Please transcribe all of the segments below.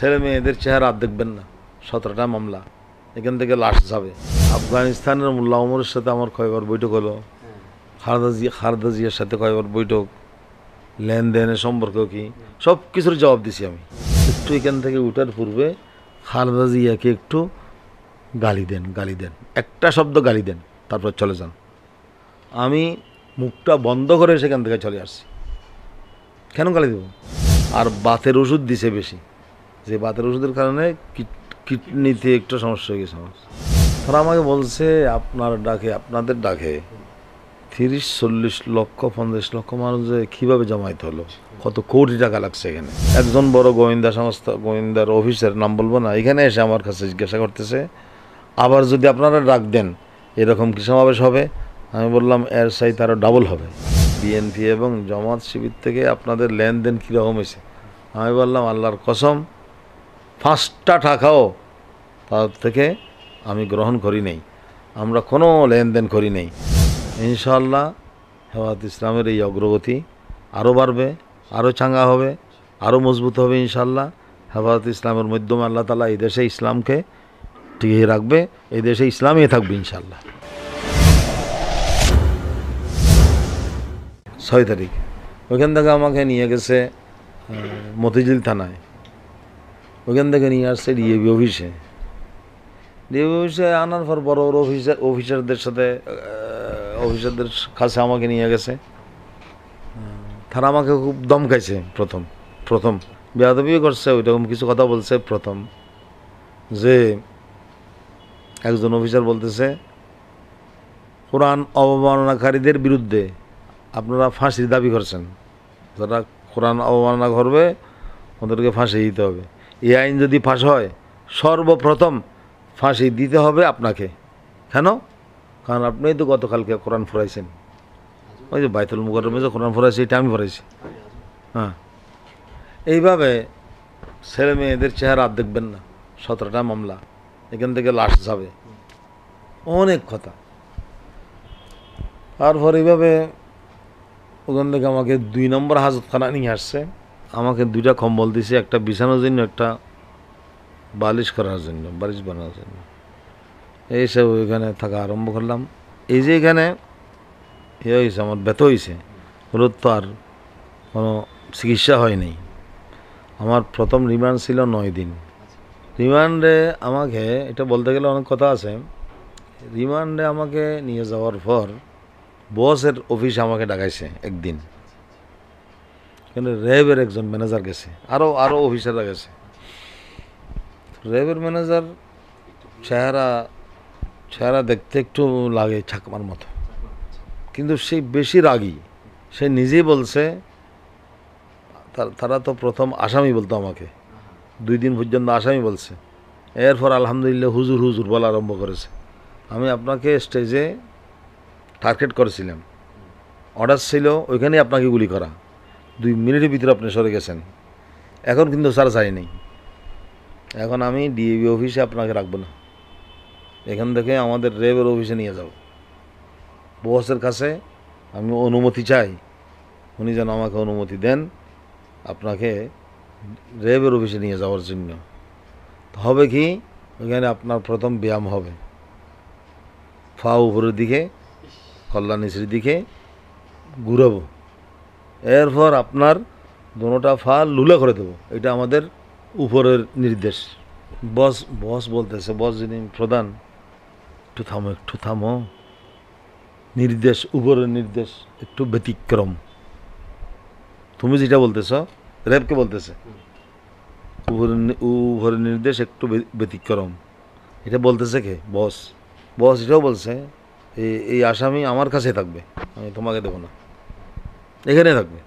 ছেলে মেয়েদের চেহারা আর দেখবেন না। সতেরোটা মামলা। এখান থেকে লাশ যাবে। আফগানিস্তানের মোল্লা ওমরের সাথে আমার কয়েকবার বৈঠক হলো। খালেদা জিয়া খালেদা জিয়ার সাথে কয়েকবার বৈঠক। লেনদেনের সম্পর্ক কি? সব কিছুর জবাব দিছি আমি। একটু এখান থেকে উঠার পূর্বে খালেদা জিয়াকে একটু গালি দেন গালি দেন। একটা শব্দ গালি দেন, তারপর চলে যান। আমি মুখটা বন্ধ করে সেখান থেকে চলে আসছি। কেন গালি দেবো? আর বাতের ওষুধ দিছে বেশি। যে বাতের ওষুধের কারণে কিড- কিডনিতে একটু সমস্যা হয়ে গেছে আমার। আমাকে বলছে, আপনার ডাকে, আপনাদের ডাকে তিরিশ, চল্লিশ লক্ষ, পঞ্চাশ লক্ষ মানুষ যে কীভাবে জমাইতে হলো? কত কোটি টাকা লাগছে এখানে? একজন বড় গোয়েন্দা সংস্থা, গোয়েন্দার অফিসের নাম বলব না, এখানে এসে আমার কাছে জিজ্ঞাসা করতেছে, আবার যদি আপনারা ডাক দেন, এরকম কি সমাবেশ হবে? আমি বললাম, এর সাইতে আরও ডাবল হবে। বিএনপি এবং জামাত শিবির থেকে আপনাদের লেনদেন কীরকম হয়েছে? আমি বললাম, আল্লাহর কসম পাঁচটা টাকাও তার থেকে আমি গ্রহণ করি নেই। আমরা কোনো লেনদেন করি নেই। ইনশাল্লাহ হেফাজত ইসলামের এই অগ্রগতি আরও বাড়বে, আরও চাঙ্গা হবে, আরও মজবুত হবে ইনশাল্লাহ হেফাজত ইসলামের মাধ্যমে আল্লাহ তালা এই দেশে ইসলামকে টিকিয়ে রাখবে, এই দেশে ইসলামই থাকবে ইনশাল্লাহ ছয় তারিখ। ওইখান থেকে আমাকে নিয়ে গেছে মতিঝিল থানায়। ওইখান থেকে নিয়ে আসছে ডিএবি অফিসে ডিএবি অফিসে আনার পর বড় বড় অফিসার অফিসারদের সাথে অফিসারদের কাছে আমাকে নিয়ে গেছে। তারা আমাকে খুব দমকাইছে প্রথম প্রথম। বেয়াদবিও করছে, ওইরকম কিছু কথা বলছে প্রথম। যে একজন অফিসার বলতেছে, কোরআন অবমাননাকারীদের বিরুদ্ধে আপনারা ফাঁসির দাবি করছেন। যারা কোরআন অবমাননা করবে, ওদেরকে ফাঁসি দিতে হবে। এই আইন যদি ফাঁস হয়, সর্বপ্রথম ফাঁসি দিতে হবে আপনাকে। কেন? কারণ আপনি তো গতকালকে কোরআন ফুরাইছেন। ওই যে বাইতুল মুকরমে যে কোরআন ফুরাইছে, এটা আমি ফুরাইছি। হ্যাঁ। এইভাবে ছেলে মেয়েদের চেহারা আর দেখবেন না। সতেরোটা মামলা, এখান থেকে লাশ যাবে। অনেক কথা। তারপর এইভাবে ওখান থেকে আমাকে দুই নম্বর হাজতখানা নিয়ে আসছে। আমাকে দুইটা কম্বল দিছে, একটা বিছানোর জন্য, একটা বালিশ করার জন্য, বালিশ বানানোর জন্য। এইসব ওইখানে থাকা আরম্ভ করলাম। এই যে এখানে এ হয়েছে, আমার ব্যথ হয়েছে। হলুদ তো আর কোনো চিকিৎসা হয়নি আমার প্রথম রিমান্ড ছিল নয় দিন। রিমান্ডে আমাকে, এটা বলতে গেলে অনেক কথা আছে। রিমান্ডে আমাকে নিয়ে যাওয়ার পর বসের অফিস আমাকে ডাকাইছে একদিন। কিন্তু র্যাবের একজন ম্যানেজার গেছে আরও আরও অফিসাররা গেছে। র্যাবের ম্যানেজার চেহারা চেহারা দেখতে একটু লাগে ছাকমার মতো। কিন্তু সে বেশি রাগী। সে নিজেই বলছে তারা তো প্রথম আসামি বলতো আমাকে। দুই দিন পর্যন্ত আসামি বলছে। এরপর আলহামদুলিল্লাহ হুজুর হুজুর বলা আরম্ভ করেছে। আমি আপনাকে স্টেজে টার্গেট করেছিলাম। অর্ডার ছিল, ওইখানেই আপনাকে গুলি করা। দুই মিনিটের ভিতরে আপনি সরে গেছেন। এখন কিন্তু স্যার চাই নেই। এখন আমি ডিএবি অফিসে আপনাকে রাখব না। এখান থেকে আমাদের রেবের অফিসে নিয়ে যাব। বসের কাছে আমি অনুমতি চাই। উনি যেন আমাকে অনুমতি দেন আপনাকে রেবের অফিসে নিয়ে যাওয়ার জন্য। হবে কি? ওইখানে আপনার প্রথম ব্যায়াম হবে। ফা উপরের দিকে কল্যাণ দিকে ঘুরাবো। এরপর আপনার দোনোটা ফা লুলা করে দেবো। এটা আমাদের উপরের নির্দেশ। বস বস বলতেছে, বস যিনি প্রধান, একটু থামো একটু থামো। নির্দেশ, উপরের নির্দেশ, একটু ব্যতিক্রম। তুমি যেটা বলতেছ র্যাবকে বলতেছে, উপরের উপরের নির্দেশ একটু ব্যতিক্রম। এটা বলতেছে কে? বস। বস এটাও বলছে এই এই আসামি আমার কাছে থাকবে, আমি তোমাকে দেবো না। এখানে থাকবে।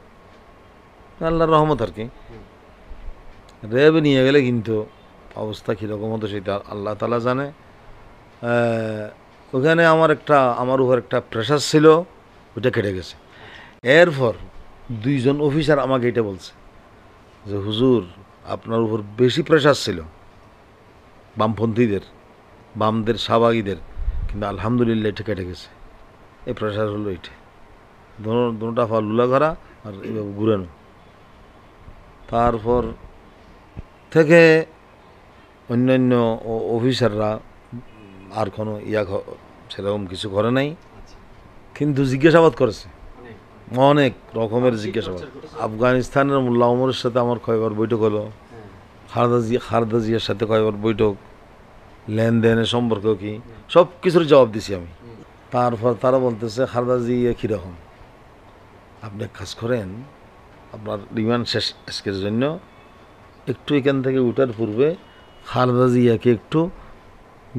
আল্লাহর রহমত আর কি। র্যাব নিয়ে গেলে কিন্তু অবস্থা কীরকম হতো সেটা আল্লাহ তালা জানে। ওখানে আমার একটা, আমার উপর একটা প্রেশার ছিল, ওইটা কেটে গেছে। এরপর দুইজন অফিসার আমাকে এটা বলছে যে, হুজুর, আপনার উপর বেশি প্রেশার ছিল, বামপন্থীদের, বামদের, শাহবাগীদের, কিন্তু আলহামদুলিল্লাহ এটা কেটে গেছে। এই প্রেশার হলো এটা দোনো দোনোটা ফল লুলা করা আর এইভাবে ঘুরানো। তারপর থেকে অন্যান্য অফিসাররা আর কোনো ইয়া সেরকম কিছু করে নাই। আচ্ছা। কিন্তু জিজ্ঞাসাবাদ করেছে। অনেক। রকমের জিজ্ঞাসাবাদ। আফগানিস্তানের মোল্লা ওমরের সাথে আমার কয়েকবার বৈঠক হলো। হ্যাঁ। খারদা জিয়া খারদা জিয়ার সাথে কয়েকবার বৈঠক। লেনদেনের সম্পর্ক কি? সব কিছুর জবাব দিছি আমি। তারপর তারা বলতেছে খারদা জিয়া কীরকম? আপনি কাজ করেন, আপনার রিমান্ড শেষ আজকের জন্য। একটু এখান থেকে উঠার পূর্বে খালেদা জিয়াকে একটু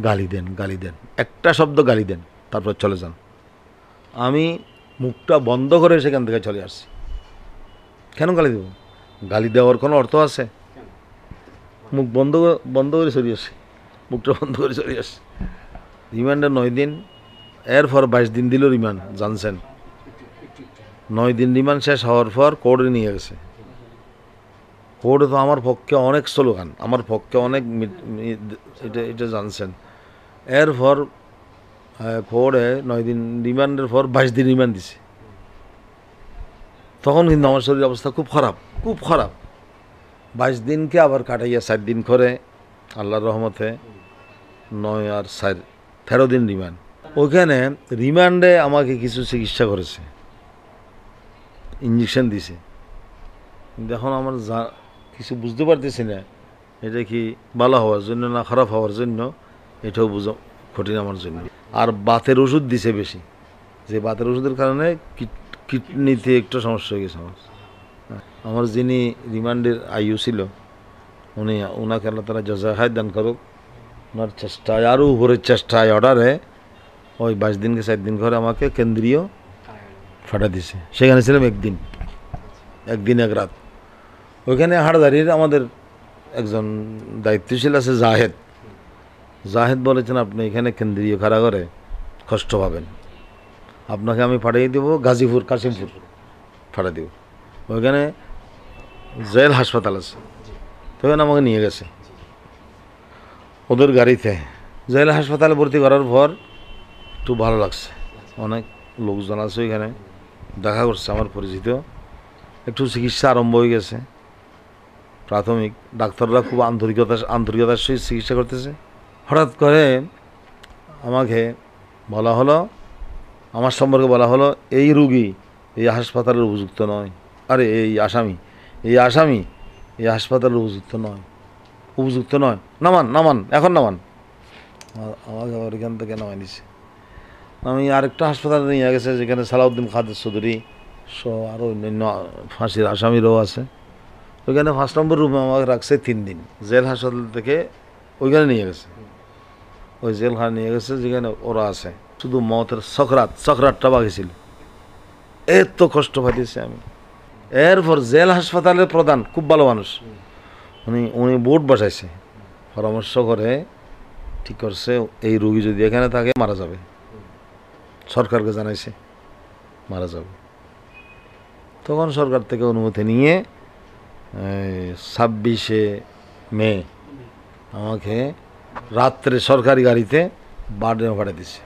গালি দেন গালি দেন। একটা শব্দ গালি দেন, তারপর চলে যান। আমি মুখটা বন্ধ করে সেখান থেকে চলে আসছি। কেন গালি দেব? গালি দেওয়ার কোনো অর্থ আছে? মুখ বন্ধ বন্ধ করে সরিয়ে আসি মুখটা বন্ধ করে সরিয়ে আসি রিমান্ডে নয় দিন, এরপর বাইশ দিন দিল রিমান্ড, জানছেন। নয় দিন রিমান্ড শেষ হওয়ার পর কোর্টে নিয়ে গেছে। কোর্টে তো আমার পক্ষে অনেক স্লোগান, আমার পক্ষে অনেক এটা এটা জানছেন। এরপর কোর্টে নয় দিন রিমান্ডের পর বাইশ দিন রিমান্ড দিছে। তখন কিন্তু আমার শরীর অবস্থা খুব খারাপ খুব খারাপ। বাইশ দিনকে আবার কাটাইয়া সাত দিন করে আল্লাহর রহমতে নয় আর চার, তেরো দিন রিমান্ড। ওইখানে রিমান্ডে আমাকে কিছু চিকিৎসা করেছে। ইঞ্জেকশন দিছে। কিন্তু এখন আমার যা কিছু বুঝতে পারতেছি না, এটা কি ভালো হওয়ার জন্য না খারাপ হওয়ার জন্য, এটাও বুঝা কঠিন আমার জন্য। আর বাতের ওষুধ দিছে বেশি। যে বাতের ওষুধের কারণে কিড- কিডনিতে একটু সমস্যা হয়ে গেছে আমার। আমার যিনি রিমান্ডের আইউ ছিল, উনি ওনাকে আল্লাহ তারা জজাহায় দান করুক। ওনার চেষ্টায় আরও উপরের চেষ্টায়, অর্ডারে ওই বাইশ দিনকে চার দিন করে আমাকে কেন্দ্রীয় ফাটা দিছে। সেখানে ছিলাম একদিন। একদিন এক রাত। ওইখানে হাড়দারির আমাদের একজন দায়িত্বশীল আছে জাহেদ। জাহেদ বলেছেন, আপনি এখানে কেন্দ্রীয় কারাগারে কষ্ট পাবেন। আপনাকে আমি পাঠিয়ে দেবো গাজীপুর, কাশিমপুর। পাঠিয়ে দেব। ওইখানে জেল হাসপাতাল আছে। তো আমাকে নিয়ে গেছে। ওদের গাড়িতে। জেল হাসপাতালে ভর্তি করার পর একটু ভালো লাগছে। অনেক লোকজন আছে ওইখানে। দেখা করছে আমার পরিচিত। একটু চিকিৎসা আরম্ভ হয়ে গেছে। প্রাথমিক। ডাক্তাররা খুব আন্তরিকতা, আন্তরিকতার সহিত চিকিৎসা করতেছে। হঠাৎ করে আমাকে বলা হলো, আমার সম্পর্কে বলা হলো, এই রুগী এই হাসপাতালের উপযুক্ত নয়। আরে, এই আসামি এই আসামি এই হাসপাতালের উপযুক্ত নয়। উপযুক্ত নয়। নামান নামান, এখন নামান। আমাকে আবার এখান থেকে নামাই নিছে আমি আরেকটা হাসপাতালে নিয়ে গেছে, যেখানে সালাউদ্দিন খাদের চৌধুরী সহ আরও অন্যান্য ফাঁসির আসামিরও আছে। ওইখানে ফার্স্ট নম্বর রুমে আমাকে রাখছে তিন দিন। জেল হাসপাতাল থেকে ওইখানে নিয়ে গেছে। ওই জেলখানে নিয়ে গেছে, যেখানে ওরা আছে। শুধু মতের সকরাত সকরাতটা বাকি ছিল। এত কষ্ট পাইতেছি আমি। এরপর জেল হাসপাতালের প্রধান, খুব ভালো মানুষ। উনি উনি বোর্ড বসাইছে। পরামর্শ করে ঠিক করছে, এই রুগী যদি এখানে থাকে, মারা যাবে। সরকারকে জানাইছে, মারা যাবে। তখন সরকার থেকে অনুমতি নিয়ে ছাব্বিশে মে আমাকে রাত্রে সরকারি গাড়িতে বারডেমে পাঠিয়ে দিছে।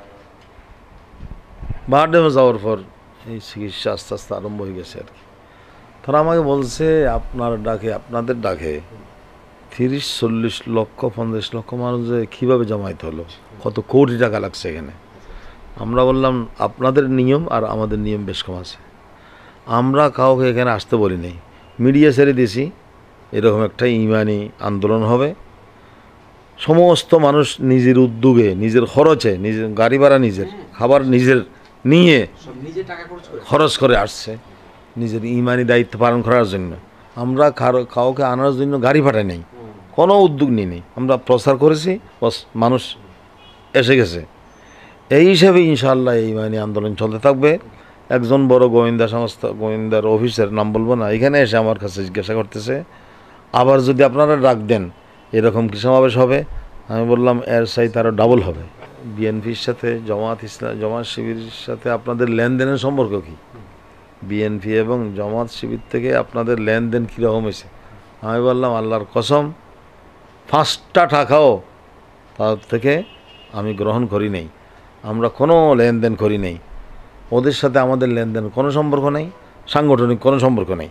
বারডেমে যাওয়ার পর এই চিকিৎসা আস্তে আস্তে আরম্ভ হয়ে গেছে আর কি। তারা আমাকে বলছে, আপনার ডাকে, আপনাদের ডাকে তিরিশ, চল্লিশ লক্ষ, পঞ্চাশ লক্ষ মানুষ যে কীভাবে জমাইতে হলো? কত কোটি টাকা লাগছে এখানে? আমরা বললাম, আপনাদের নিয়ম আর আমাদের নিয়ম বেশ কম আছে। আমরা কাউকে এখানে আসতে বলি নাই মিডিয়া ছেড়ে দিয়েছি। এরকম একটা ইমানি আন্দোলন হবে। সমস্ত মানুষ নিজের উদ্যোগে, নিজের খরচে, নিজের গাড়ি ভাড়া নিজের, খাবার নিজের নিয়ে খরচ করে আসছে নিজের ইমানি দায়িত্ব পালন করার জন্য। আমরা কাউকে আনার জন্য গাড়ি পাঠাই নাই। কোনো উদ্যোগ নিই নি আমরা প্রচার করেছি মানুষ এসে গেছে। এই হিসাবে ইনশাআল্লাহ এই বাহিনী আন্দোলন চলতে থাকবে। একজন বড় গোয়েন্দা সংস্থা, গোয়েন্দার অফিসের নাম বলব না, এখানে এসে আমার কাছে জিজ্ঞাসা করতেছে। আবার যদি আপনারা ডাক দেন, এরকম কি সমাবেশ হবে? আমি বললাম, এর সাইজ আরও ডাবল হবে। বিএনপির সাথে, জমাত ইসলাম, জমাত শিবিরের সাথে আপনাদের লেনদেনের সম্পর্ক কি? বিএনপি এবং জমাত শিবির থেকে আপনাদের লেনদেন কীরকম হয়েছে? আমি বললাম, আল্লাহর কসম, পাঁচটা টাকাও তার থেকে আমি গ্রহণ করি নাই। আমরা কোনো লেনদেন করি নেই। ওদের সাথে আমাদের লেনদেন কোনো সম্পর্ক নেই, সাংগঠনিক কোনো সম্পর্ক নেই।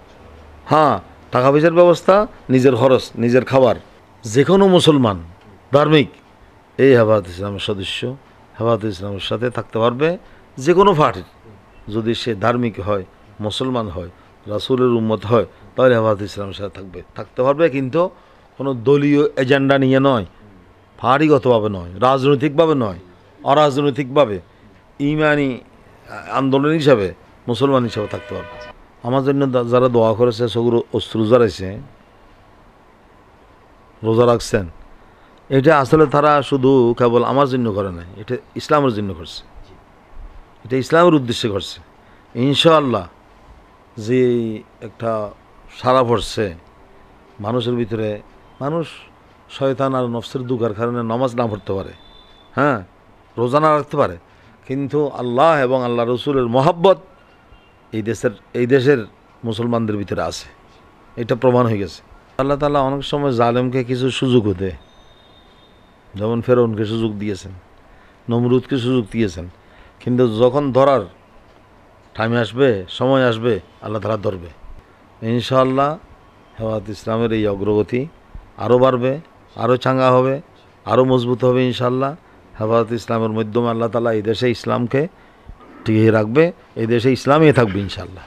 হ্যাঁ টাকা পয়সার ব্যবস্থা, নিজের খরচ, নিজের খাবার। যে কোনো মুসলমান, ধার্মিক, এই হেফাজত ইসলামের সদস্য, হেফাজত ইসলামের সাথে থাকতে পারবে যে কোনো পার্টির। যদি সে ধার্মিক হয়, মুসলমান হয়, রাসুলের উম্মত হয়, তাহলে হেফাজত ইসলামের সাথে থাকবে। থাকতে পারবে কিন্তু কোনো দলীয় এজেন্ডা নিয়ে নয় ফাঁড়িগতভাবে নয়, রাজনৈতিকভাবে নয়। অরাজনৈতিকভাবে, ইমানি আন্দোলন হিসাবে মুসলমান হিসাবে থাকতে পারবে। আমার জন্য যারা দোয়া করেছে সেগুলো অস্ত্র জারাইছে রোজা রাখছেন, এটা আসলে তারা শুধু কেবল আমার জন্য করে নাই, এটা ইসলামের জন্য করছে। এটা ইসলামের উদ্দেশ্যে করছে। ইনশাআল্লাহ যে একটা সারা পড়ছে, মানুষের ভিতরে মানুষ শয়তান আর নফসের দুকার কারণে নামাজ না পড়তে পারে। হ্যাঁ? রোজা না রাখতে পারে। কিন্তু আল্লাহ এবং আল্লাহ রসুলের মহাব্বত এই দেশের এই দেশের মুসলমানদের ভিতরে আছে। এটা প্রমাণ হয়ে গেছে। আল্লাহ তালা অনেক সময় জালেমকে কিছু সুযোগও দেয়। যেমন ফেরনকে সুযোগ দিয়েছেন, নমরুদকে সুযোগ দিয়েছেন। কিন্তু যখন ধরার টাইম আসবে, সময় আসবে, আল্লাহ তালা ধরবে। ইনশাআল্লাহ হেওয়াত ইসলামের এই অগ্রগতি আরও বাড়বে আরও চাঙ্গা হবে আরও মজবুত হবে ইনশাআল্লাহ। হেফাজত ইসলামের মাধ্যমে আল্লাহ তালা এই দেশে ইসলামকে টিকিয়ে রাখবে, এই দেশে ইসলামই থাকবে ইনশাআল্লাহ।